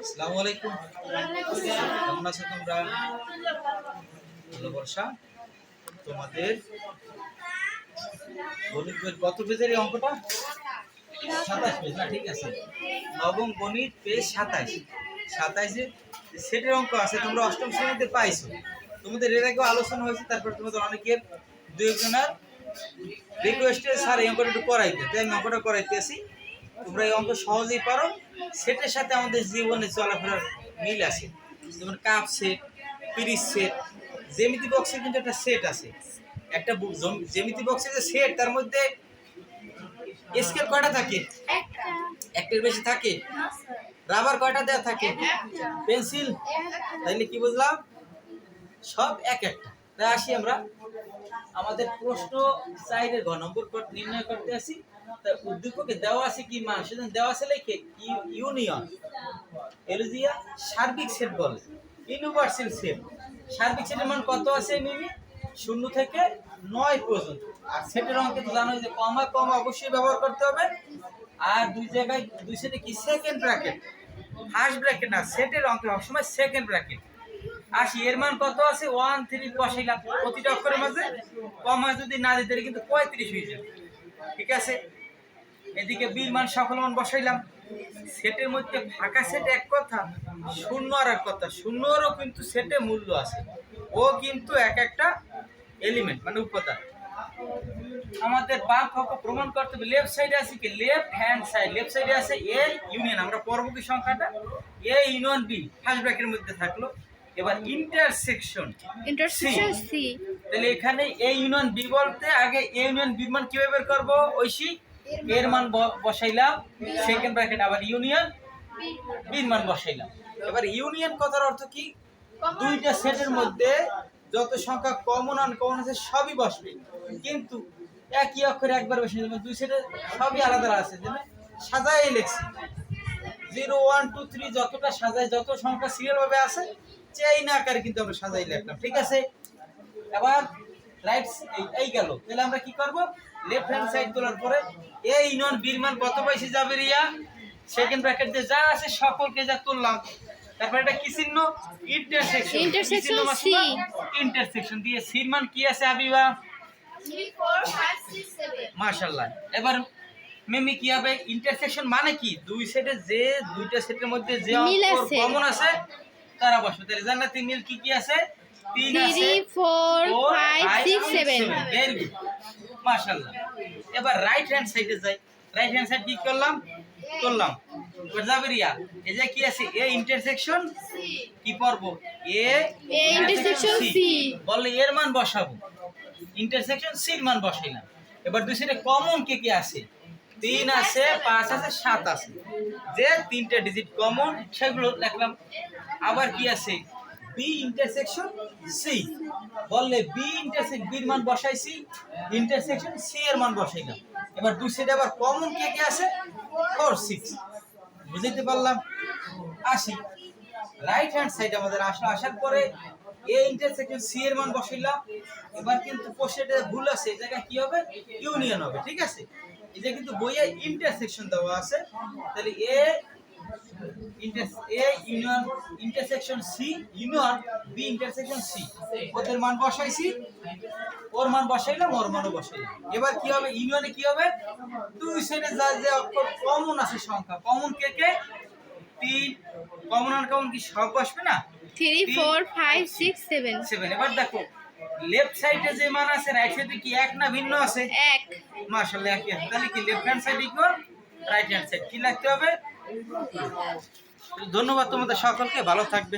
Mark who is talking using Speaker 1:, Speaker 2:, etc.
Speaker 1: আসসালামু আলাইকুম। কেমন আছো তোমরা? ভালো বর্ষা তোমাদের? গণিত কত পেজের এই অঙ্কটা? সাতাশ পেজ, না? ঠিক আছে। নবম গণিত পেজ সাতাশ। সাতাইশে সেটের অঙ্ক আছে, তোমরা অষ্টম শ্রেণীতে পাইছো। তোমাদের এর আগেও আলোচনা হয়েছে, তারপর তোমাদের অনেকের দুই একজনের রিকোয়েস্টে স্যার এই অঙ্কটা একটু করাইতে। তাই আমি অঙ্কটা করাইতেছি তোমরা এই অঙ্ক সহজেই পারো। সেটের সাথে আমাদের জীবনে চলাফেরার মিল আছে। যেমন কাপ সেট পিরিস সেট জেমিতি বক্সে কিন্তু একটা সেট আছে। একটা বু- জম- জ্যামিতি বক্সে যে সেট তার মধ্যে স্কেল কয়টা থাকে? একটার বেশি থাকে? রাবার কয়টা দেওয়া থাকে? পেন্সিল তাইলে কি বুঝলাম? সব এক একটা। তাই আসি আমরা। আমাদের প্রশ্ন চাইলের ঘ, নম্বর নির্ণয় করতে আসি। তাই উদ্দীপকে দেওয়া আছে কি মান সেদিন দেওয়া আছে লেখে ইউনিয়ন। এলজিয়া সার্বিক সেট বলে। Universal set. সার্বিক সেটের মান কত আছে মিমি? শূন্য থেকে নয় পর্যন্ত। আর সেটের অঙ্কে তো জানো যে কমা কমা অবশ্যই ব্যবহার করতে হবে। আর দুই জায়গায়, দুই সেটে কি? সেকেন্ড ব্র্যাকেট ফার্স্ট ব্র্যাকেট না, সেটের অঙ্কে সবসময় সেকেন্ড ব্র্যাকেট আসি এর মান কত আছে? ওয়ান থ্রি বসাইলাম প্রতিটা অক্ষরের মাঝে কমা যদি না দিতে কিন্তু পঁয়ত্রিশ হয়ে যাবে। ঠিক আছে? এদিকে বিল মান সকল মান বসাইলাম। সেটের মধ্যে ফাঁকা সেট এক কথা, শূন্য আর এক কথা। শূন্যরও কিন্তু সেটে মূল্য আছে। ও কিন্তু এক একটা এলিমেন্ট মানে উপাদান। আমাদের বাম পক্ষ প্রমাণ করতে হবে। লেফট সাইডে আছে কি? লেফট হ্যান্ড সাইড লেফট সাইডে আছে এ ইউনিয়ন আমরা কি সংখ্যাটা এ ইউনিয়ন বি ফার্স্ট ব্র্যাকের মধ্যে থাকল। এবার ইন্টারসেকশন
Speaker 2: ইন্টারসেকশন সি
Speaker 1: তাহলে এখানে এ ইউনিয়ন বি বলতে আগে এ ইউনিয়ন বি মান কীভাবে বের করব? ঐশী এর মান বসাইলাম সেকেন্ড ব্র্যাকেট আবার ইউনিয়ন বির মান। বসাইলাম। এবার ইউনিয়ন কথার অর্থ কি? দুইটা সেটের মধ্যে যত সংখ্যা কমন অন কমন আছে সবই বসবে। কিন্তু একই অক্ষরে একবার বসে যাবে দুই সেটে সবই আলাদা আছে সাজাই লেখছি। জিরো ওয়ান টু থ্রি যতটা সাজায় যত সংখ্যা সিরিয়াল ভাবে আছে চেইন আকারে কিন্তু আমরা সাজাই লিখলাম ঠিক আছে? এবার রাইট এই গেল। তাহলে আমরা কি করব? লেফট হ্যান্ড সাইড তোলার পরে এই নন বীর মান কত পাইছে যাবে রিয়া? সেকেন্ড ব্র্যাকেট দিয়ে যা আছে সকলকে যা তুললাম। তারপর এটা কি চিহ্ন? Intersection
Speaker 2: Intersection C।
Speaker 1: ইন্টারসেকশন দিয়ে সির মান কি আছে আবিবা
Speaker 2: three four five six seven
Speaker 1: মাশাআল্লাহ। এবার মিমি কি হবে? ইন্টারসেকশন মানে কি? দুই সেটে যে দুইটা সেটের মধ্যে যে
Speaker 2: আছে।
Speaker 1: কমন আছে তারা বসবে? তাহলে জান্নাতি মিল কি কি আছে? তিন আছে।
Speaker 2: Four five six seven
Speaker 1: seven. Very মাশাআল্লাহ। এবার রাইট হ্যান্ড সাইডে যাই। রাইট হ্যান্ড সাইড কি করলাম? করলাম। এবার যাবে রিয়া। এই যে কি আছে? এ ইন্টারসেকশন কি পড়ব? এ
Speaker 2: intersection C।
Speaker 1: বললে এর মান বসাবো। ইন্টারসেকশন সির মান বসাইলাম। এবার দুই সাইডে কমন কে কি আছে? তিন আছে পাঁচ আছে সাত আছে। যে তিনটে ডিজিট কমন সেগুলো লিখলাম। আবার কি আছে? বি ইন্টারসেকশন সি বললে বি ইন্টারসেক্ট বির মান বসাইছি ইন্টারসেকশন সি এর মান বসাইলাম। এবার দুই সাইডে আবার কমন কে কে আছে? ফোর সিক্স বুঝতে পারলাম? আসি। রাইট হ্যান্ড সাইড আমাদের আসলো আসার পরে এ ইন্টারসেকশন সি এর মান বসাইলাম। এবার কিন্তু পোস্টেটে ভুল আছে এই জায়গায় কি হবে? ইউনিয়ন হবে, ঠিক আছে? এটা কিন্তু বইয়ে ইন্টারসেকশন দেওয়া আছে, তাহলে A inter A union intersection C union B intersection C. ওদের মান বসাইছি। ওর মান বসাইলাম ওর মানও বসাইলাম। এবার কি হবে? ইউনিয়নে কি হবে? দুই সাইডে যা যে অক্ষর কমন আছে সংখ্যা কমন কে কে? তিন। কমন আর কমন কি সব বসবে না?
Speaker 2: Three four five six seven
Speaker 1: seven এবার দেখো লেফট সাইডে যে মান আছে রাইট সাইডে কি এক না ভিন্ন আছে?
Speaker 2: এক।
Speaker 1: মাশাআল্লাহ আছে তাহলে কি left hand side equal right hand side কি লিখতে হবে? ধন্যবাদ তোমাদের সকলকে ভালো থাকবে।